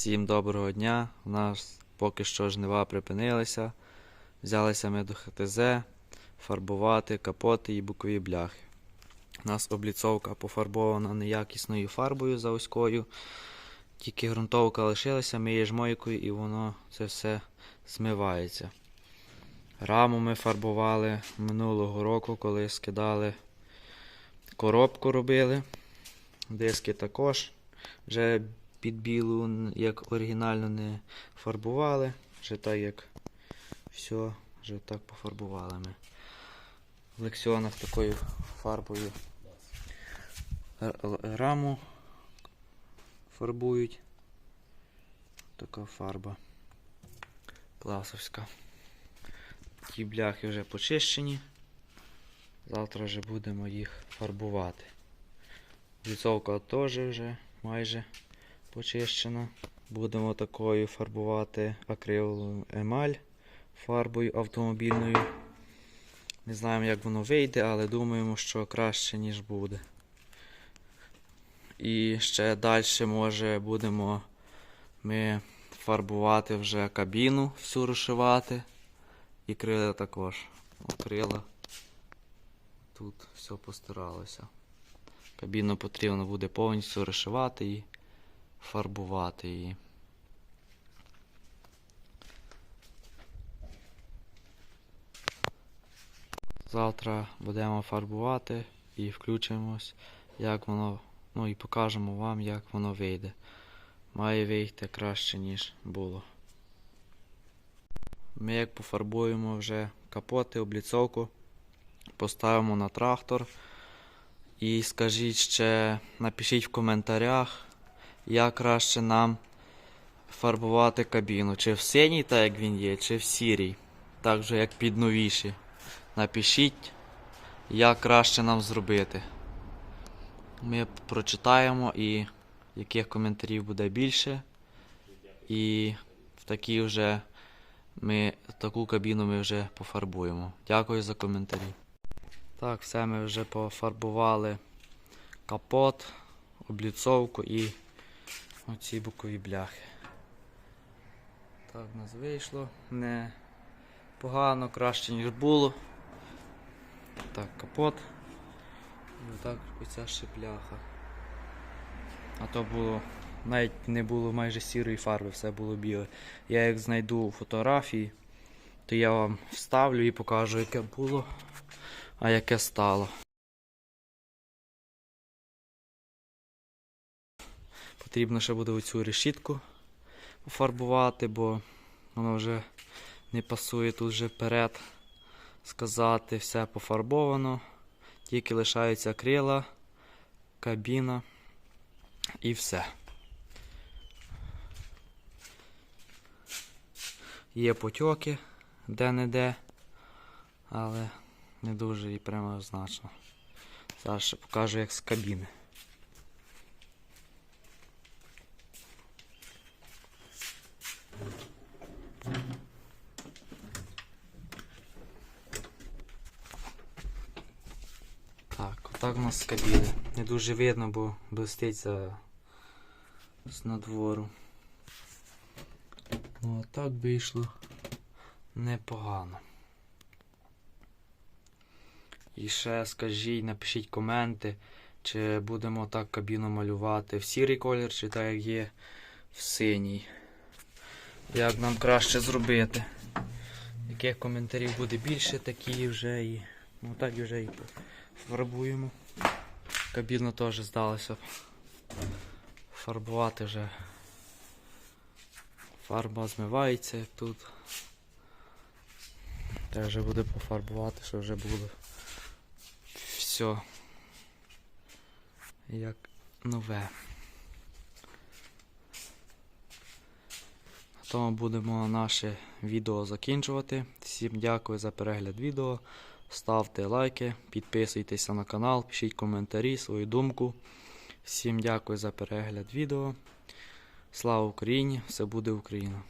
Всім доброго дня. У нас поки що жнива припинилися. Взялися ми до ХТЗ фарбувати капоти і бокові бляхи. У нас обліцовка пофарбована неякісною фарбою заводською. Тільки ґрунтовка лишилася, ми її жмойкою і воно це все змивається. Раму ми фарбували минулого року, коли скидали коробку робили. Диски також вже під білу, як оригінально не фарбували. Вже так як все, вже так пофарбували ми. В лексіонах такою фарбою раму фарбують. Така фарба класовська. Ті бляхи вже почищені. Завтра вже будемо їх фарбувати. Ліцовка теж вже майже почищена. Будемо такою фарбувати акрилову емаль фарбою автомобільною. Не знаємо, як воно вийде, але думаємо, що краще, ніж буде. І ще далі, може, будемо ми фарбувати вже кабіну, всю розшивати. І крила також. О, крила. Тут все постаралося. Кабіну потрібно буде повністю розшивати і фарбувати її. Завтра будемо фарбувати і включимось, як воно, ну і покажемо вам, як воно вийде. Має вийти краще, ніж було. Ми як пофарбуємо вже капоти, обліцовку, поставимо на трактор. І скажіть ще, напишіть в коментарях, як краще нам фарбувати кабіну. Чи в синій, так як він є, чи в сірій. Так же як під новіші. Напишіть, як краще нам зробити. Ми прочитаємо і яких коментарів буде більше. І в такі вже ми таку кабіну ми вже пофарбуємо. Дякую за коментарі. Так, все ми вже пофарбували капот, обліцовку і оці бокові бляхи. Так, у нас вийшло не погано, краще, ніж було. Так, капот. І отак оця ще бляха. А то було, навіть не було майже сірої фарби, все було біле. Я як знайду фотографії, то я вам вставлю і покажу, яке було а яке стало. Потрібно ще буде оцю решітку пофарбувати, бо воно вже не пасує тут вже вперед сказати, все пофарбовано. Тільки лишаються крила, кабіна і все. Є потьоки де-не-де, але не дуже і прямо значно. Зараз ще покажу як з кабіни. Так, у нас кабіни. Не дуже видно, бо блистить за з надвору. Ну, а так вийшло непогано. І ще скажіть, напишіть коменти, чи будемо так кабіну малювати в сірий колір, чи так як є в синій. Як нам краще зробити. Яких коментарів буде більше, такі вже і. Ну так вже і фарбуємо. Кабіну теж здалося фарбувати вже. Фарба змивається тут. Вже буде пофарбувати, що вже буде все як нове. На тому будемо наше відео закінчувати. Всім дякую за перегляд відео. Ставте лайки, підписуйтеся на канал, пишіть коментарі, свою думку. Всім дякую за перегляд відео. Слава Україні! Все буде Україна!